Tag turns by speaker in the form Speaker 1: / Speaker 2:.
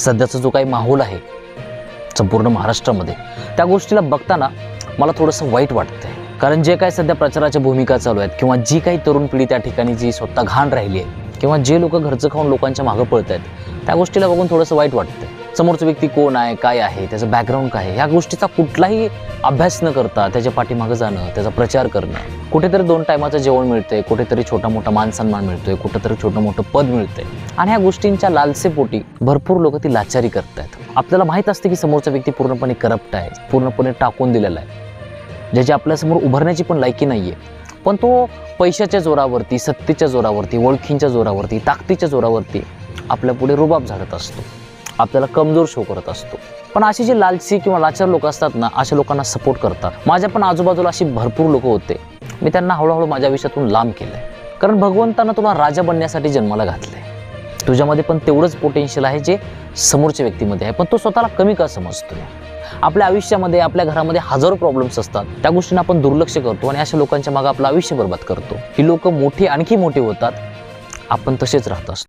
Speaker 1: सध्याचा जो काही माहोल आहे संपूर्ण महाराष्ट्रामध्ये त्या गोष्टीला बघताना मला थोडंसं वाईट वाटतं आहे कारण जे काही सध्या प्रचाराच्या भूमिका चालू आहेत किंवा जी काही तरुण पिढी त्या ठिकाणी जी स्वतः घाण राहिली आहे किंवा जे लोक घरचं खाऊन लोकांच्या मागं पळत आहेत त्या गोष्टीला बघून थोडंसं वाईट वाटतंय. समोरचा व्यक्ती कोण आहे काय आहे त्याचं बॅकग्राऊंड काय आहे ह्या गोष्टीचा कुठलाही अभ्यास न करता त्याच्या पाठीमागं जाणं त्याचा प्रचार करणं कुठेतरी दोन टायमाचं जेवण मिळतंय कुठेतरी छोटा मोठा मान सन्मान मिळतोय कुठेतरी छोटं मोठं पद मिळतंय. आणि ह्या गोष्टींच्या लालसेपोटी भरपूर लोक ती लाचारी करतायत. आपल्याला माहीत असतं की समोरचा व्यक्ती पूर्णपणे करप्ट आहे पूर्णपणे टाकून दिलेला आहे. ज्याची आपल्यासमोर उभारण्याची पण लायकी नाही आहे पण तो पैशाच्या जोरावरती सत्तेच्या जोरावरती ओळखींच्या जोरावरती ताकदीच्या जोरावरती आपल्यापुढे रुबाब झाडत असतो. आपल्याला कमजोर शो करत असतो. पण अशी जी लालची किंवा लाचार लोक असतात ना अशा लोकांना सपोर्ट करतात. माझ्या पण आजूबाजूला अशी भरपूर लोक होते. मी त्यांना हळूहळू माझ्या आयुष्यातून लांब केलंय. कारण भगवंतानं तुला राजा बनण्यासाठी जन्माला घातलंय. तुझ्यामध्ये पण तेवढंच पोटेन्शियल आहे जे समोरच्या व्यक्तीमध्ये आहे. पण तो स्वतःला कमी का समजतोय? आपल्या आयुष्यामध्ये आपल्या घरामध्ये हजारो प्रॉब्लेम्स असतात. त्या गोष्टींना आपण दुर्लक्ष करतो आणि अशा लोकांच्या मागे आपलं आयुष्य बर्बाद करतो. ही लोक मोठी आणखी मोठी होतात. आपण तसेच राहत असतो.